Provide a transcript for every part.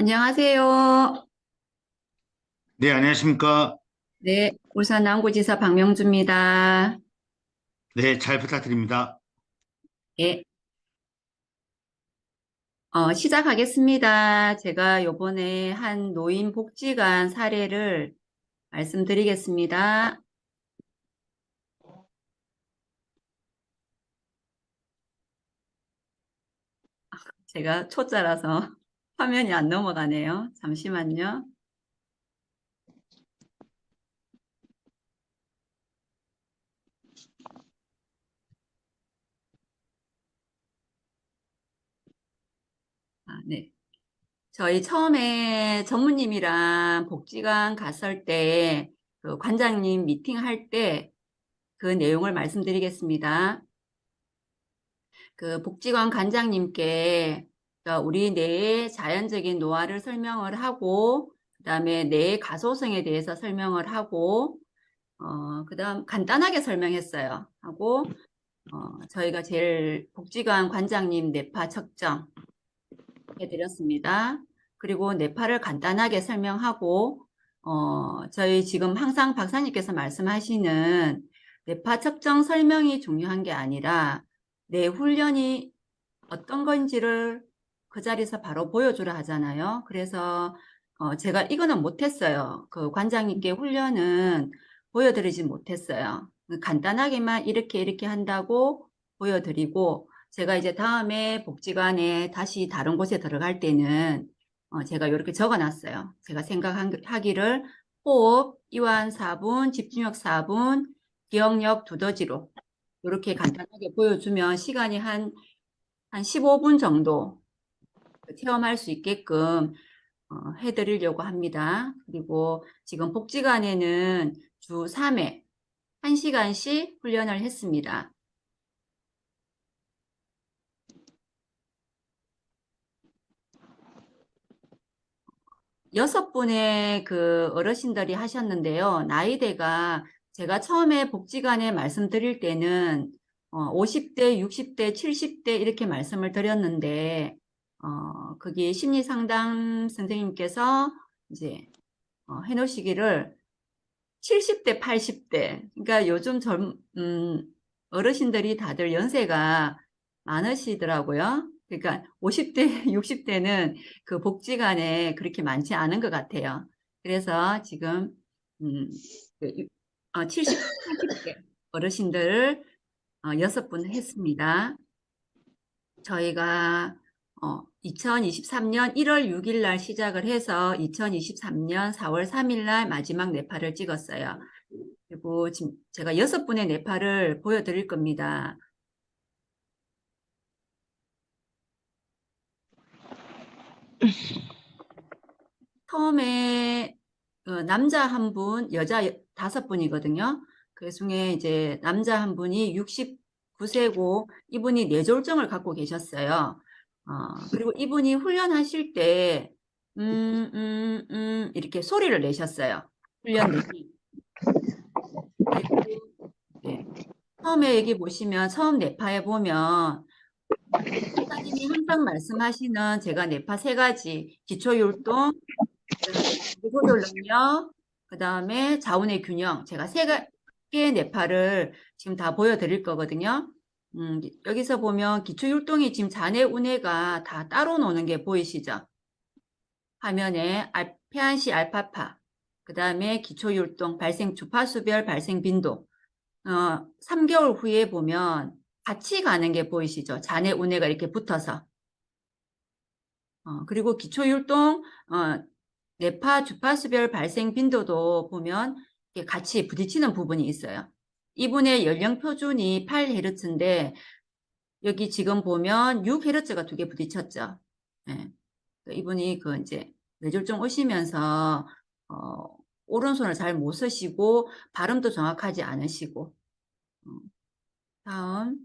안녕하세요. 네, 안녕하십니까. 네, 울산 남구지사 박명주입니다. 네, 잘 부탁드립니다. 예. 어, 시작하겠습니다. 제가 요번에 한 노인 복지관 사례를 말씀드리겠습니다. 제가 초짜라서 화면이 안 넘어가네요. 잠시만요. 아, 네. 저희 처음에 전무님이랑 복지관 갔을 때, 그 관장님 미팅할 때 그 내용을 말씀드리겠습니다. 그 복지관 관장님께 그러니까 우리 뇌의 자연적인 노화를 설명을 하고, 그 다음에 뇌의 가소성에 대해서 설명을 하고, 어, 그 다음 간단하게 설명했어요. 하고, 어, 저희가 제일 복지관 관장님 뇌파 측정 해드렸습니다. 그리고 뇌파를 간단하게 설명하고, 어, 저희 지금 항상 박사님께서 말씀하시는 뇌파 측정 설명이 중요한 게 아니라 뇌 훈련이 어떤 건지를 그 자리에서 바로 보여주라 하잖아요. 그래서 어, 제가 이거는 못했어요. 그 관장님께 훈련은 보여드리지 못했어요. 간단하게만 이렇게 이렇게 한다고 보여드리고 제가 이제 다음에 복지관에 다시 다른 곳에 들어갈 때는 어, 제가 이렇게 적어놨어요. 제가 생각하기를 호흡, 이완 4분, 집중력 4분, 기억력 두더지로 이렇게 간단하게 보여주면 시간이 한, 한 15분 정도 체험할 수 있게끔 어, 해드리려고 합니다. 그리고 지금 복지관에는 주 3회 1시간씩 훈련을 했습니다. 여섯 분의 그 어르신들이 하셨는데요. 나이대가 제가 처음에 복지관에 말씀드릴 때는 어, 50대, 60대, 70대 이렇게 말씀을 드렸는데 어, 거기 심리 상담 선생님께서 이제 어, 해놓으시기를 70대, 80대 그러니까 요즘 젊 음, 어르신들이 다들 연세가 많으시더라고요. 그러니까 50대, 60대는 그 복지관에 그렇게 많지 않은 것 같아요. 그래서 지금 음, 그, 어, 70, 80대 어르신들을 어, 여섯 분 했습니다. 저희가 어, 2023년 1월 6일 날 시작을 해서 2023년 4월 3일 날 마지막 네파를 찍었어요. 그리고 지금 제가 여섯 분의 네파를 보여드릴 겁니다. 처음에 어, 남자 한 분, 여자 여- 다섯 분이거든요. 그 중에 이제 남자 한 분이 69세고 이분이 뇌졸중을 갖고 계셨어요. 어, 그리고 이분이 훈련하실 때, 음, 음, 음, 이렇게 소리를 내셨어요. 훈련 내기. 네. 처음에 여기 보시면, 처음 네파에 보면, 선생님이 항상 말씀하시는 제가 네파 세 가지, 기초율동, 조절 능력, 그 다음에 자원의 균형. 제가 세 개의 네파를 지금 다 보여드릴 거거든요. 음, 여기서 보면 기초율동이 지금 자네 운해가 다 따로 노는 게 보이시죠? 화면에 알, 페안시 알파파, 그 다음에 기초율동 발생 주파수별 발생 빈도. 어, 3개월 후에 보면 같이 가는 게 보이시죠? 자네 운해가 이렇게 붙어서. 어, 그리고 기초율동, 어, 뇌파 주파수별 발생 빈도도 보면 같이 부딪히는 부분이 있어요. 이분의 연령 표준이 8Hz인데 여기 지금 보면 6Hz가 두 개 부딪혔죠. 네. 이분이 그 이제 뇌졸중 오시면서 어, 오른손을 잘 못 쓰시고 발음도 정확하지 않으시고 어, 다음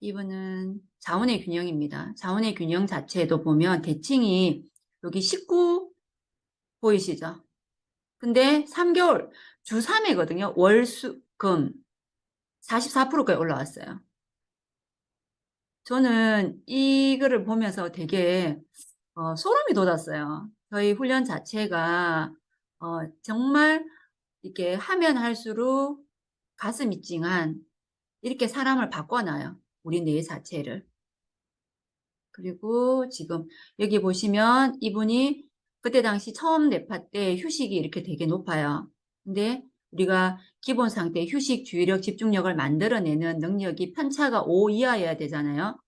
이분은 자원의 균형입니다. 자원의 균형 자체도 보면 대칭이 여기 19 보이시죠? 근데 3개월 주 3회거든요. 월, 수, 금 44%까지 올라왔어요. 저는 이거를 보면서 되게 어, 소름이 돋았어요. 저희 훈련 자체가 어, 정말 이렇게 하면 할수록 가슴이 찡한 이렇게 사람을 바꿔놔요. 우리 뇌 자체를. 그리고 지금 여기 보시면 이분이 그때 당시 처음 뇌파 때 휴식이 이렇게 되게 높아요. 근데 우리가 기본 상태 휴식, 주의력, 집중력을 만들어내는 능력이 편차가 5 이하여야 되잖아요.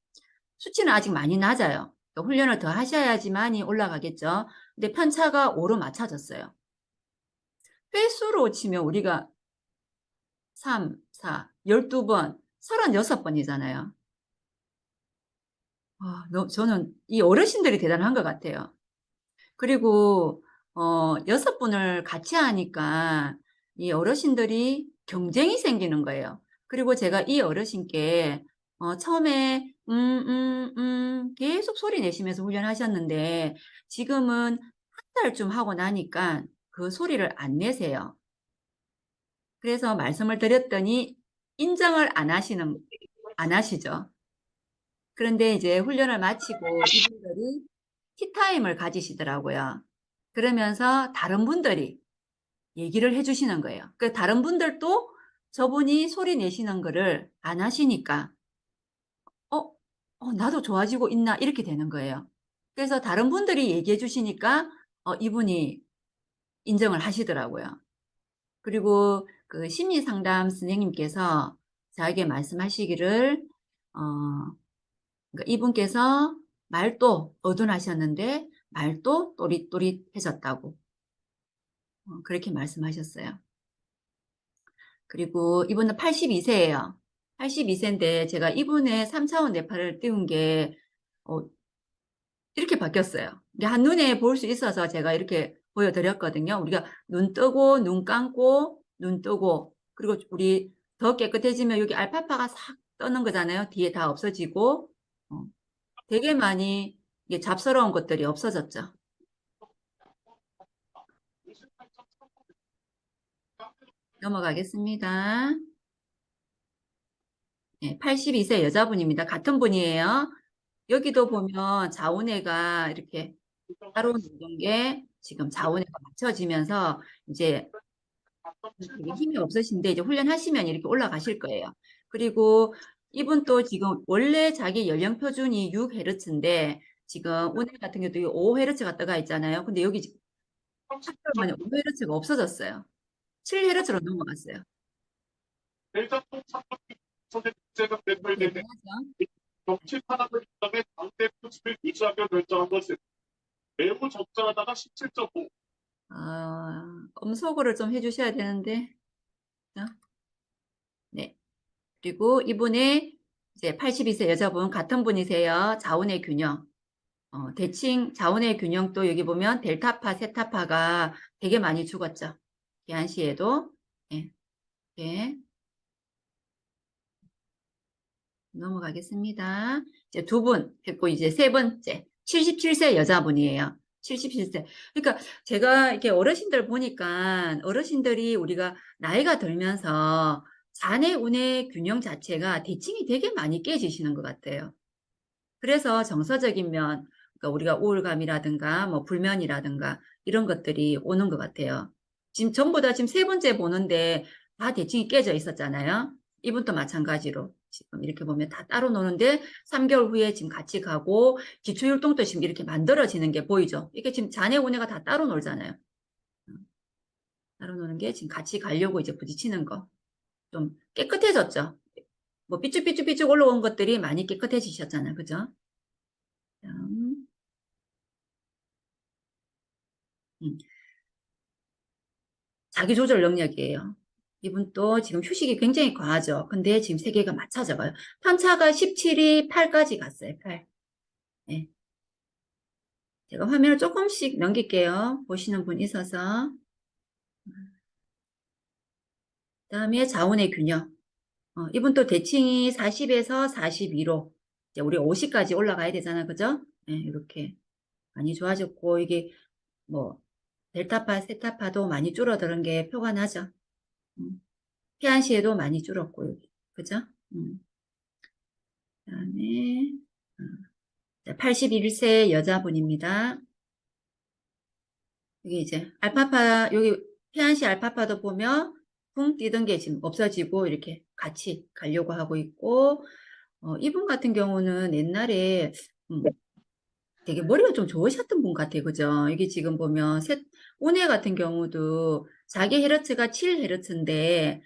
수치는 아직 많이 낮아요. 훈련을 더 하셔야지만이 올라가겠죠. 근데 편차가 5로 맞춰졌어요. 횟수로 치면 우리가 3, 4, 12번, 36번이잖아요. 아, 너- 저는 이 어르신들이 대단한 것 같아요. 그리고 어, 여섯 분을 같이 하니까 이 어르신들이 경쟁이 생기는 거예요. 그리고 제가 이 어르신께 어, 처음에 음, 음, 음 계속 소리 내시면서 훈련하셨는데 지금은 한 달쯤 하고 나니까 그 소리를 안 내세요. 그래서 말씀을 드렸더니 인정을 안 하시는 안 하시죠. 그런데 이제 훈련을 마치고 이분들이 티타임을 가지시더라고요. 그러면서 다른 분들이 얘기를 해주시는 거예요. 그 다른 분들도 저분이 소리 내시는 거를 안 하시니까, 어, 어, 나도 좋아지고 있나? 이렇게 되는 거예요. 그래서 다른 분들이 얘기해 주시니까, 어, 이분이 인정을 하시더라고요. 그리고 그 심리 상담 선생님께서 저에게 말씀하시기를, 어, 그러니까 이분께서 말도 어둔하셨는데 말도 또릿또릿해졌다고 어, 그렇게 말씀하셨어요. 그리고 이분은 82세예요. 82세인데 제가 이분의 3차원 뇌파를 띄운 게 어, 이렇게 바뀌었어요. 한눈에 볼 수 있어서 제가 이렇게 보여드렸거든요. 우리가 눈 뜨고 눈 감고 눈 뜨고 그리고 우리 더 깨끗해지면 여기 알파파가 싹 떠는 거잖아요. 뒤에 다 없어지고 어, 되게 많이 잡스러운 것들이 없어졌죠. 넘어가겠습니다. 네, 82세 여자분입니다. 같은 분이에요. 여기도 보면 자운회가 이렇게 따로 놓는 게 지금 자운회가 맞춰지면서 이제 힘이 없으신데 이제 훈련하시면 이렇게 올라가실 거예요. 그리고 이분 또 지금 원래 자기 연령 표준이 6Hz인데 지금 운행 같은 경우도 5Hz가 떠가 있잖아요. 근데 여기 지금 8개월 만에 5Hz가 없어졌어요. 7Hz로 넘어갔어요. 정치 탄압을 기점에 당대 표집을 유지하며 결정한 것은 매우 적절하다가 17.5, 아, 음소거를 좀 해주셔야 되는데. 자, 네. 그리고 이분의 이제 82세 여자분 같은 분이세요. 자운의 균형. 어, 대칭 자운의 균형도 여기 보면 델타파, 세타파가 되게 많이 죽었죠. 개안시에도. 예. 예. 넘어가겠습니다. 이제 두 분 했고 이제 세 번째 77세 여자분이에요. 77세. 그러니까 제가 이렇게 어르신들 보니까 어르신들이 우리가 나이가 들면서 잔의 운의 균형 자체가 대칭이 되게 많이 깨지시는 것 같아요. 그래서 정서적인 면, 그러니까 우리가 우울감이라든가 뭐 불면이라든가 이런 것들이 오는 것 같아요. 지금 전부 다 지금 세 번째 보는데 다 대칭이 깨져 있었잖아요. 이분도 마찬가지로 지금 이렇게 보면 다 따로 노는데 3개월 후에 지금 같이 가고 기초율동도 지금 이렇게 만들어지는 게 보이죠. 이게 지금 자네 운해가 다 따로 놀잖아요. 따로 노는 게 지금 같이 가려고 이제 부딪히는 거. 좀 깨끗해졌죠. 뭐 삐쭉삐쭉삐쭉 올라온 것들이 많이 깨끗해지셨잖아요. 그죠? 음. 자기 조절 능력이에요. 이분 또 지금 휴식이 굉장히 과하죠. 근데 지금 세 개가 맞춰져 가요. 편차가 17이 8까지 갔어요. 8. 네. 제가 화면을 조금씩 넘길게요. 보시는 분 있어서. 다음에 자운의 균형. 어, 이분 또 대칭이 40에서 42로 이제 우리 50까지 올라가야 되잖아. 그죠? 네, 이렇게 많이 좋아졌고 이게 뭐 델타파, 세타파도 많이 줄어드는 게 표가 나죠. 음. 피안시에도 많이 줄었고 여기. 그죠? 음. 그다음에 어. 81세 여자분입니다. 여기 이제 알파파, 여기 태안시 알파파도 보면 붕 뛰던 게 지금 없어지고 이렇게 같이 가려고 하고 있고, 어, 이분 같은 경우는 옛날에, 음, 되게 머리가 좀 좋으셨던 분 같아요. 그죠? 여기 지금 보면, 셋, 운해 같은 경우도 자기 헤르츠가 7헤르츠인데,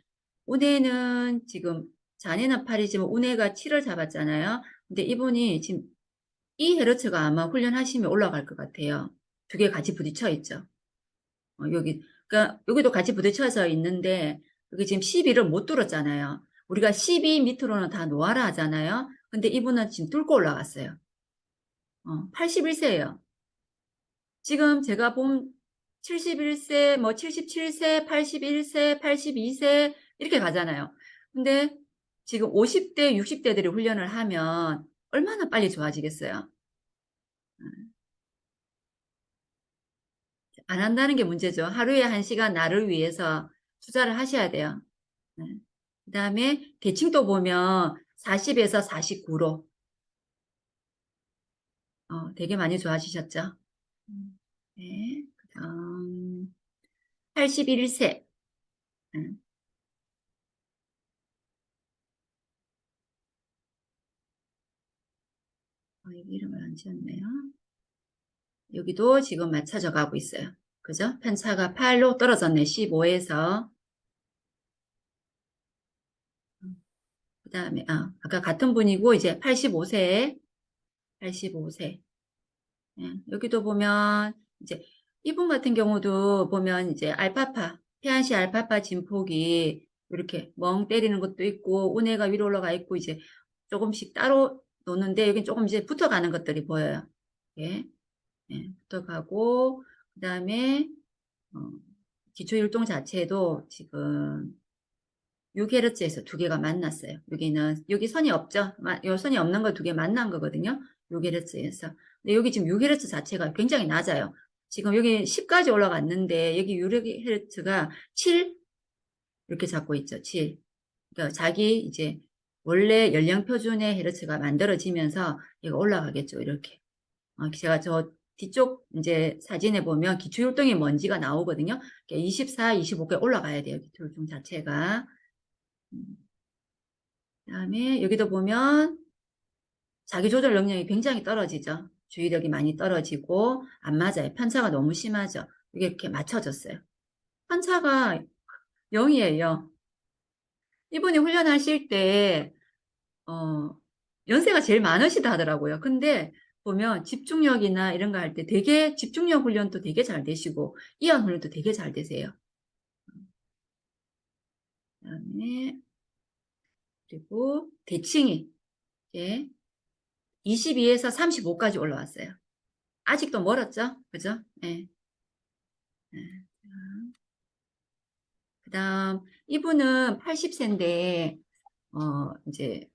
운해는 지금, 자네는 8이지만 운해가 7을 잡았잖아요. 근데 이분이 지금 이 헤르츠가 아마 훈련하시면 올라갈 것 같아요. 두 개 같이 부딪혀 있죠. 어, 여기, 그러니까 여기도 같이 부딪혀서 있는데, 여기 지금 12를 못 뚫었잖아요. 우리가 12 밑으로는 다 놓아라 하잖아요. 근데 이분은 지금 뚫고 올라갔어요. 어, 81세예요. 지금 제가 본 71세, 뭐 77세, 81세, 82세 이렇게 가잖아요. 근데 지금 50대, 60대들이 훈련을 하면 얼마나 빨리 좋아지겠어요? 안 한다는 게 문제죠. 하루에 한 시간 나를 위해서 투자를 하셔야 돼요. 그 다음에 대칭도 보면 40에서 49로 어, 되게 많이 좋아지셨죠? 네, 그 다음 81세 음. 어, 이름을 안 지었네요. 여기도 지금 맞춰져 가고 있어요. 그죠? 편차가 8로 떨어졌네. 15에서. 그 다음에, 아, 아까 같은 분이고, 이제 85세. 85세. 예, 여기도 보면, 이제, 이분 같은 경우도 보면, 이제, 알파파, 태안시 알파파 진폭이 이렇게 멍 때리는 것도 있고, 운해가 위로 올라가 있고, 이제, 조금씩 따로 노는데, 여기 조금 이제 붙어가는 것들이 보여요. 예. 예, 붙어가고 그 다음에 어, 기초율동 자체도 지금 6Hz에서 두 개가 만났어요. 여기는 여기 선이 없죠. 마- 요 선이 없는 거 두 개 만난 거거든요. 6Hz에서. 근데 여기 지금 6Hz 자체가 굉장히 낮아요. 지금 여기 10까지 올라갔는데 여기 6Hz가 7 이렇게 잡고 있죠. 7. 그러니까 자기 이제 원래 연령 표준의 헤르츠가 만들어지면서 얘가 올라가겠죠. 이렇게. 어, 제가 저 뒤쪽 이제 사진에 보면 기초율동의 먼지가 나오거든요. 24, 25개 올라가야 돼요. 기초율동 자체가. 음. 그다음에 여기도 보면 자기 조절 능력이 굉장히 떨어지죠. 주의력이 많이 떨어지고 안 맞아요. 편차가 너무 심하죠. 이게 이렇게 맞춰졌어요. 편차가 0이에요. 이분이 훈련하실 때 어, 연세가 제일 많으시다 하더라고요. 근데 보면 집중력이나 이런 거 할 때 되게 집중력 훈련도 되게 잘 되시고 이완 훈련도 되게 잘 되세요. 그다음에 그리고 대칭이 이제 22에서 35까지 올라왔어요. 아직도 멀었죠? 그죠? 네. 그다음 이분은 80세인데 어 이제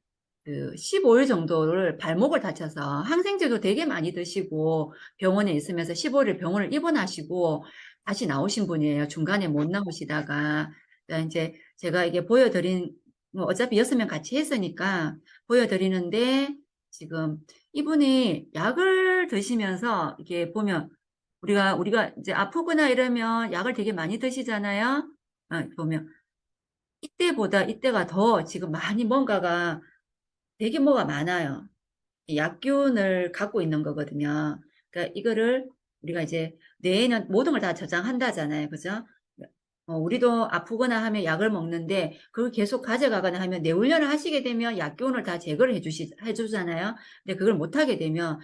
그 15일 정도를 발목을 다쳐서 항생제도 되게 많이 드시고 병원에 있으면서 15일 병원을 입원하시고 다시 나오신 분이에요. 중간에 못 나오시다가 그러니까 이제 제가 이게 보여드린 뭐 어차피 여섯 명 같이 했으니까 보여드리는데 지금 이분이 약을 드시면서 이게 보면 우리가 우리가 이제 아프거나 이러면 약을 되게 많이 드시잖아요. 아, 보면 이때보다 이때가 더 지금 많이 뭔가가 되게 뭐가 많아요. 이 약균을 갖고 있는 거거든요. 그러니까 이거를 우리가 이제 뇌에는 모든 걸 다 저장한다잖아요. 그죠? 어, 우리도 아프거나 하면 약을 먹는데 그걸 계속 가져가거나 하면 뇌훈련을 하시게 되면 약균을 다 제거를 해주시, 해주잖아요. 근데 그걸 못하게 되면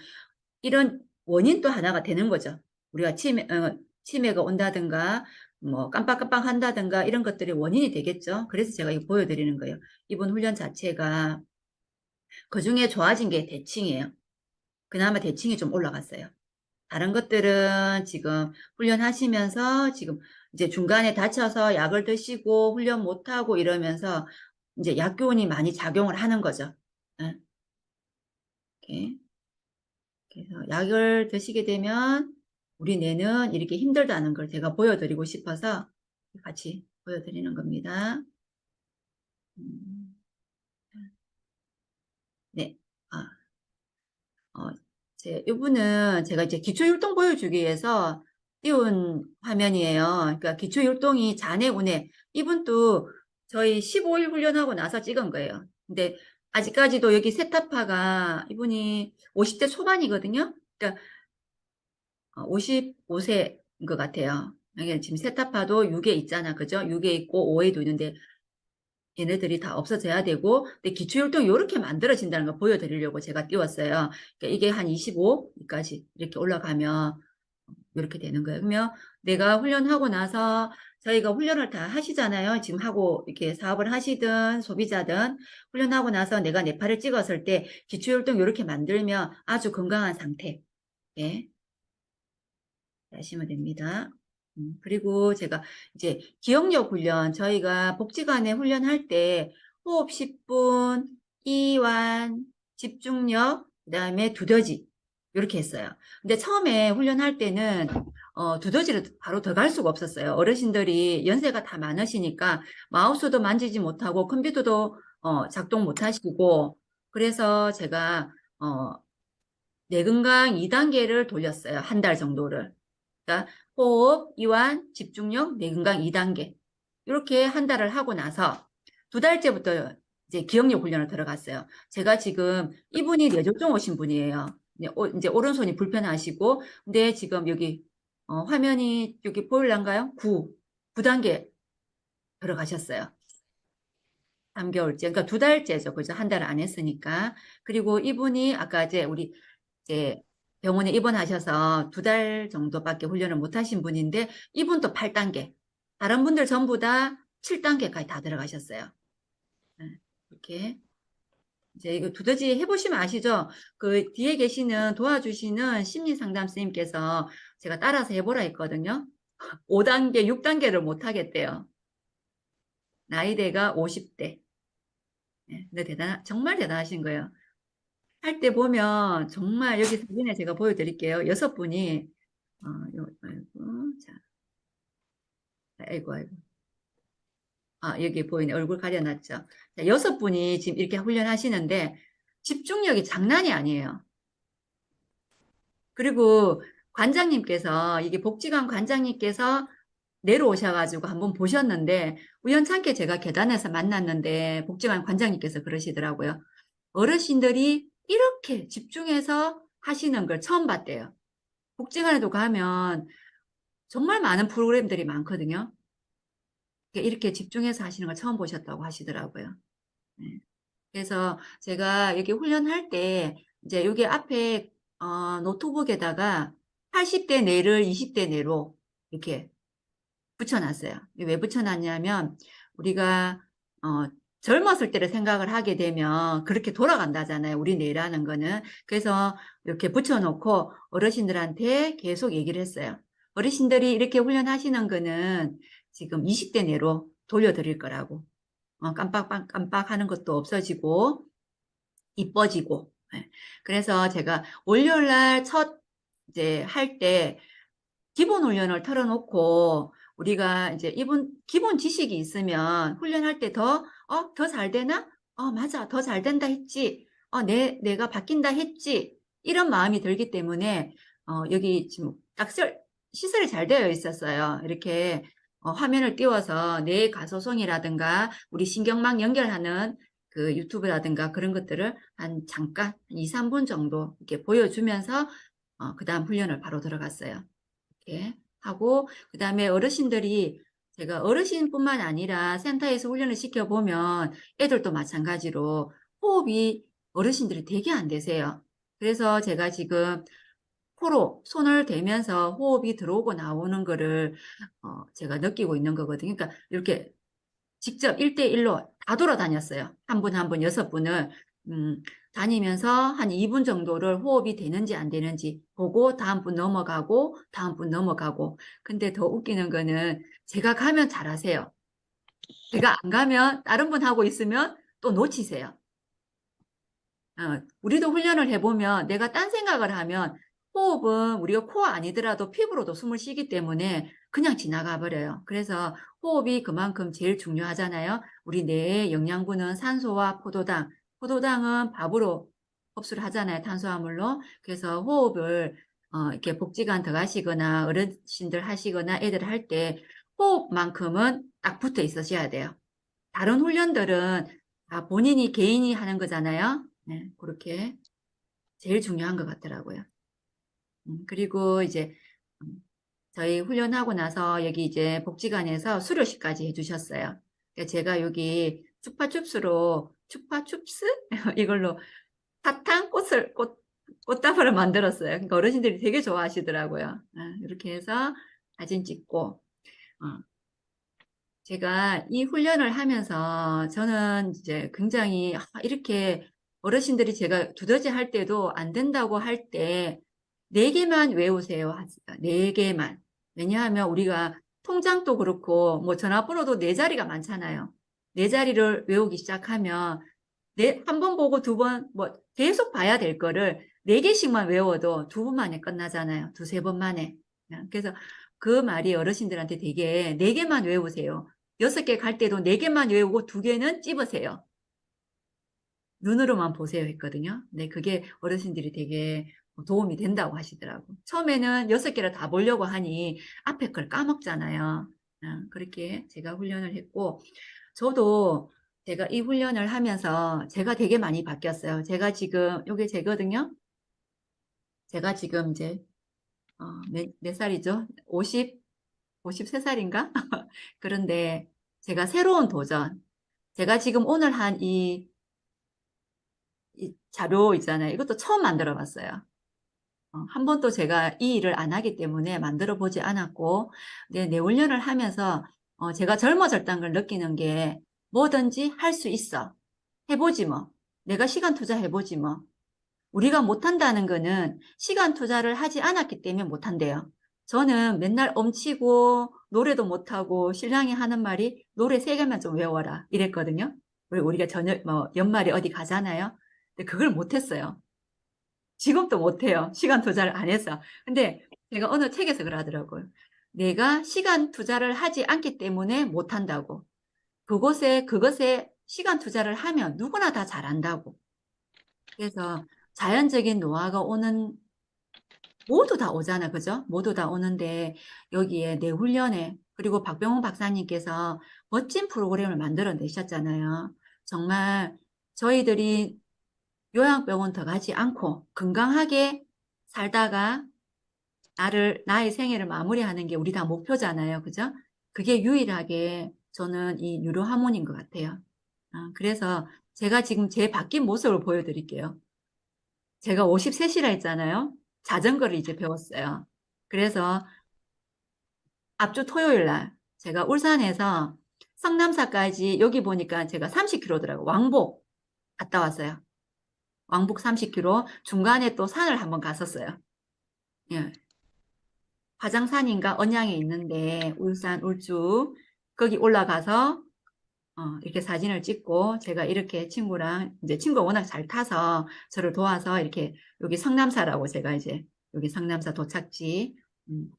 이런 원인 또 하나가 되는 거죠. 우리가 치매, 어, 치매가 온다든가 뭐 깜빡깜빡 한다든가 이런 것들이 원인이 되겠죠. 그래서 제가 이거 보여드리는 거예요. 이번 훈련 자체가 그 중에 좋아진 게 대칭이에요. 그나마 대칭이 좀 올라갔어요. 다른 것들은 지금 훈련하시면서 지금 이제 중간에 다쳐서 약을 드시고 훈련 못하고 이러면서 이제 약교원이 많이 작용을 하는 거죠. 예. 이렇게. 그래서 약을 드시게 되면 우리 뇌는 이렇게 힘들다는 걸 제가 보여드리고 싶어서 같이 보여드리는 겁니다. 음. 네. 아, 어, 제, 이분은 제가 이제 기초율동 보여주기 위해서 띄운 화면이에요. 그러니까 기초율동이 잔해 운해. 이분도 저희 15일 훈련하고 나서 찍은 거예요. 근데 아직까지도 여기 세타파가 이분이 50대 초반이거든요. 그러니까 55세인 것 같아요. 여기 지금 세타파도 6에 있잖아. 그죠? 6에 있고 5에도 있는데 얘네들이 다 없어져야 되고 근데 기초율동이 이렇게 만들어진다는 걸 보여드리려고 제가 띄웠어요. 그러니까 이게 한 25까지 이렇게 올라가면 이렇게 되는 거예요. 그러면 내가 훈련하고 나서 저희가 훈련을 다 하시잖아요. 지금 하고 이렇게 사업을 하시든 소비자든 훈련하고 나서 내가 뇌파를 찍었을 때 기초율동 이렇게 만들면 아주 건강한 상태. 예. 하시면 됩니다. 음, 그리고 제가 이제 기억력 훈련, 저희가 복지관에 훈련할 때 호흡 10분, 이완, 집중력, 그 다음에 두더지. 이렇게 했어요. 근데 처음에 훈련할 때는 어, 두더지를 바로 더갈 수가 없었어요. 어르신들이 연세가 다 많으시니까 마우스도 만지지 못하고 컴퓨터도 어, 작동 못 하시고 그래서 제가 어, 뇌 건강 2단계를 돌렸어요. 한 달 정도를. 그러니까 호흡, 이완, 집중력, 뇌건강 2단계. 이렇게 한 달을 하고 나서 두 달째부터 이제 기억력 훈련을 들어갔어요. 제가 지금 이분이 뇌졸중 오신 분이에요. 네, 오- 이제 오른손이 불편하시고, 근데 지금 여기 어, 화면이 여기 보일란가요? 9, 9단계 들어가셨어요. 3개월째, 그러니까 두 달째죠. 그죠? 한 달 안 했으니까. 그리고 이분이 아까 이제 우리 이제 병원에 입원하셔서 두 달 정도밖에 훈련을 못 하신 분인데 이분도 8단계. 다른 분들 전부 다 7단계까지 다 들어가셨어요. 네, 이렇게. 이제 이거 두더지 해보시면 아시죠? 그 뒤에 계시는 도와주시는 심리상담 선생님께서 제가 따라서 해보라 했거든요. 5단계, 6단계를 못 하겠대요. 나이대가 50대. 네, 근데 대단, 정말 대단하신 거예요. 할 때 보면 정말 여기 사진에 제가 보여드릴게요. 여섯 분이 어, 요, 아이고, 자, 아이고, 아이고. 아, 여기 보이네. 얼굴 가려놨죠. 자, 여섯 분이 지금 이렇게 훈련하시는데 집중력이 장난이 아니에요. 그리고 관장님께서, 이게 복지관 관장님께서 내려오셔가지고 한번 보셨는데 우연찮게 제가 계단에서 만났는데 복지관 관장님께서 그러시더라고요. 어르신들이 이렇게 집중해서 하시는 걸 처음 봤대요. 복지관에도 가면 정말 많은 프로그램들이 많거든요. 이렇게 집중해서 하시는 걸 처음 보셨다고 하시더라고요. 네. 그래서 제가 여기 훈련할 때 이제 여기 앞에 어, 노트북에다가 80대 내를 20대 내로 이렇게 붙여놨어요. 왜 붙여놨냐면 우리가 어, 젊었을 때를 생각을 하게 되면 그렇게 돌아간다잖아요. 우리 뇌라는 거는. 그래서 이렇게 붙여놓고 어르신들한테 계속 얘기를 했어요. 어르신들이 이렇게 훈련하시는 거는 지금 20대 내로 돌려드릴 거라고. 어, 깜빡, 깜빡 하는 것도 없어지고, 이뻐지고. 예. 그래서 제가 월요일 날 첫, 이제 할 때, 기본 훈련을 털어놓고, 우리가 이제 이분, 기본 지식이 있으면 훈련할 때 더, 어, 더 잘 되나? 어, 맞아. 더 잘 된다 했지. 어, 내, 내가 바뀐다 했지. 이런 마음이 들기 때문에, 어, 여기 지금 딱 설- 시설이 잘 되어 있었어요. 이렇게 어, 화면을 띄워서 뇌 가소성이라든가 우리 신경망 연결하는 그 유튜브라든가 그런 것들을 한 잠깐 2, 3분 정도 이렇게 보여주면서 어, 그 다음 훈련을 바로 들어갔어요. 이렇게 하고 그 다음에 어르신들이 제가 어르신뿐만 아니라 센터에서 훈련을 시켜보면 애들도 마찬가지로 호흡이 어르신들이 되게 안 되세요. 그래서 제가 지금 코로 손을 대면서 호흡이 들어오고 나오는 거를 어, 제가 느끼고 있는 거거든요. 그러니까 이렇게 직접 1대1로 다 돌아다녔어요. 한 분 한 분 여섯 분을 음, 다니면서 한 2분 정도를 호흡이 되는지 안 되는지 보고 다음 분 넘어가고 다음 분 넘어가고 근데 더 웃기는 거는 제가 가면 잘하세요. 제가 안 가면 다른 분 하고 있으면 또 놓치세요. 어, 우리도 훈련을 해보면 내가 딴 생각을 하면 호흡은 우리가 코 아니더라도 피부로도 숨을 쉬기 때문에 그냥 지나가 버려요. 그래서 호흡이 그만큼 제일 중요하잖아요. 우리 뇌의 영양분은 산소와 포도당. 포도당은 밥으로 흡수를 하잖아요. 탄수화물로. 그래서 호흡을 어, 이렇게 복지관 들어가시거나 어르신들 하시거나 애들 할 때 호흡만큼은 딱 붙어 있으셔야 돼요. 다른 훈련들은 다 본인이 개인이 하는 거잖아요. 네, 그렇게 제일 중요한 것 같더라고요. 음, 그리고 이제 음, 저희 훈련하고 나서 여기 이제 복지관에서 수료식까지 해주셨어요. 그러니까 제가 여기 추파춥스로 추파춥스 이걸로 사탕 꽃을 꽃 꽃다발을 만들었어요. 그러니까 어르신들이 되게 좋아하시더라고요. 아, 이렇게 해서 사진 찍고 어. 제가 이 훈련을 하면서 저는 이제 굉장히 아, 이렇게 어르신들이 제가 두더지 할 때도 안 된다고 할 때 네 개만 외우세요. 네 개만. 왜냐하면 우리가 통장도 그렇고 뭐 전화번호도 네 자리가 많잖아요. 네 자리를 외우기 시작하면 네, 한 번 보고 두 번, 뭐, 계속 봐야 될 거를 네 개씩만 외워도 두 번 만에 끝나잖아요. 두세 번 만에. 그래서 그 말이 어르신들한테 되게 네 개만 외우세요. 여섯 개 갈 때도 네 개만 외우고 두 개는 찝으세요. 눈으로만 보세요 했거든요. 네, 그게 어르신들이 되게 도움이 된다고 하시더라고. 처음에는 여섯 개를 다 보려고 하니 앞에 걸 까먹잖아요. 아, 그렇게 제가 훈련을 했고, 저도 제가 이 훈련을 하면서 제가 되게 많이 바뀌었어요. 제가 지금, 요게 제거든요. 제가 지금 이제, 어, 몇, 몇 살이죠? 50, 53살인가? 그런데 제가 새로운 도전, 제가 지금 오늘 한 이, 이 자료 있잖아요. 이것도 처음 만들어 봤어요. 어, 한 번도 제가 이 일을 안 하기 때문에 만들어 보지 않았고, 내, 내 훈련을 하면서 어, 제가 젊어졌다는 걸 느끼는 게 뭐든지 할 수 있어. 해보지 뭐. 내가 시간 투자해보지 뭐. 우리가 못한다는 거는 시간 투자를 하지 않았기 때문에 못한대요. 저는 맨날 엄치고 노래도 못하고 신랑이 하는 말이 노래 세 개만 좀 외워라 이랬거든요. 우리- 우리가 저녁 뭐 연말에 어디 가잖아요. 근데 그걸 못했어요. 지금도 못해요. 시간 투자를 안 해서. 근데 제가 어느 책에서 그러더라고요. 내가 시간 투자를 하지 않기 때문에 못한다고. 그곳에, 그것에 시간 투자를 하면 누구나 다 잘한다고. 그래서 자연적인 노화가 오는, 모두 다 오잖아. 그죠? 모두 다 오는데, 여기에 내 훈련에, 그리고 박병호 박사님께서 멋진 프로그램을 만들어 내셨잖아요. 정말 저희들이 요양병원 더 가지 않고 건강하게 살다가 나를, 나의 생애를 마무리하는 게 우리 다 목표잖아요. 그죠? 그게 유일하게 저는 이 유로 하모니인 것 같아요. 아, 그래서 제가 지금 제 바뀐 모습을 보여드릴게요. 제가 53시라 했잖아요. 자전거를 이제 배웠어요. 그래서 앞주 토요일 날 제가 울산에서 성남사까지 여기 보니까 제가 30km더라고요. 왕복 갔다 왔어요. 왕복 30km. 중간에 또 산을 한번 갔었어요. 예. 화장산인가 언양에 있는데 울산 울주 거기 올라가서 어, 이렇게 사진을 찍고 제가 이렇게 친구랑 이제 친구가 워낙 잘 타서 저를 도와서 이렇게 여기 성남사라고 제가 이제 여기 성남사 도착지 음,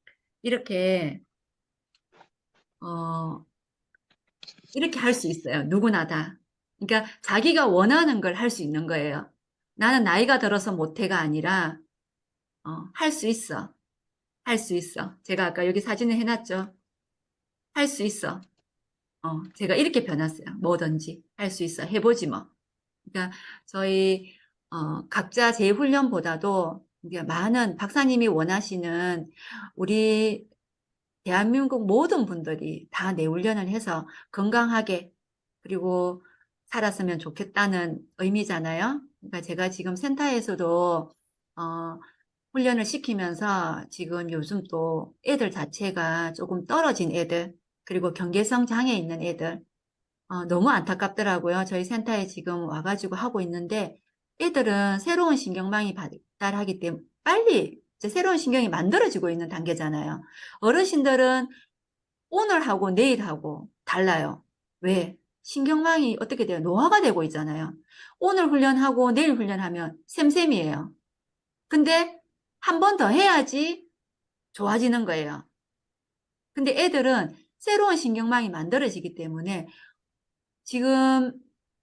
이렇게 어 이렇게 할 수 있어요. 누구나 다. 그러니까 자기가 원하는 걸 할 수 있는 거예요. 나는 나이가 들어서 못해가 아니라 어, 할 수 있어. 할 수 있어. 제가 아까 여기 사진을 해놨죠. 할 수 있어. 어, 제가 이렇게 변했어요. 뭐든지 할 수 있어. 해보지 뭐. 그러니까 저희 어, 각자 제 훈련보다도 이게 많은 박사님이 원하시는 우리 대한민국 모든 분들이 다 내 훈련을 해서 건강하게 그리고 살았으면 좋겠다는 의미잖아요. 그러니까 제가 지금 센터에서도 어, 훈련을 시키면서 지금 요즘 또 애들 자체가 조금 떨어진 애들 그리고 경계성 장애 있는 애들 어, 너무 안타깝더라고요. 저희 센터에 지금 와가지고 하고 있는데 애들은 새로운 신경망이 발달하기 때문에 빨리 새로운 신경이 만들어지고 있는 단계잖아요. 어르신들은 오늘 하고 내일 하고 달라요. 왜? 신경망이 어떻게 돼요? 노화가 되고 있잖아요. 오늘 훈련하고 내일 훈련하면 셈셈이에요. 근데 한 번 더 해야지 좋아지는 거예요. 근데 애들은 새로운 신경망이 만들어지기 때문에 지금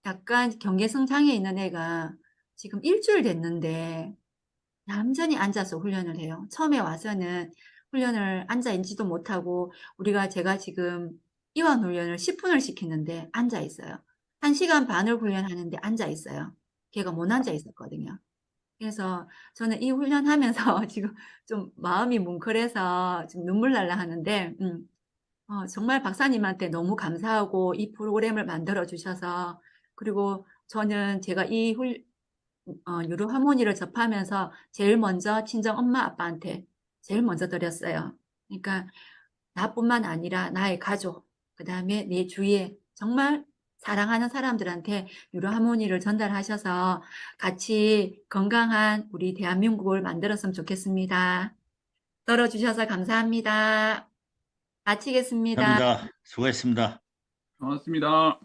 약간 경계성 장애 있는 애가 지금 일주일 됐는데 얌전히 앉아서 훈련을 해요. 처음에 와서는 훈련을 앉아 있지도 못하고 우리가 제가 지금 이완 훈련을 10분을 시키는데 앉아 있어요. 1시간 반을 훈련하는데 앉아 있어요. 걔가 못 앉아 있었거든요. 그래서 저는 이 훈련하면서 지금 좀 마음이 뭉클해서 지금 눈물 날라 하는데 음, 어, 정말 박사님한테 너무 감사하고 이 프로그램을 만들어 주셔서 그리고 저는 제가 이 훌, 어, 유로 하모니를 접하면서 제일 먼저 친정 엄마 아빠한테 제일 먼저 드렸어요. 그러니까 나뿐만 아니라 나의 가족, 그 다음에 내 주위에 정말 사랑하는 사람들한테 유로 하모니를 전달하셔서 같이 건강한 우리 대한민국을 만들었으면 좋겠습니다. 들어주셔서 감사합니다. 마치겠습니다. 감사합니다. 수고했습니다. 고맙습니다.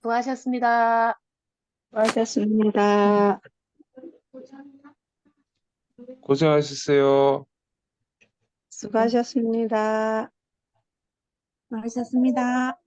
수고하셨습니다. 수고하셨습니다. 고생하셨어요. 수고하셨습니다. 수고하셨습니다.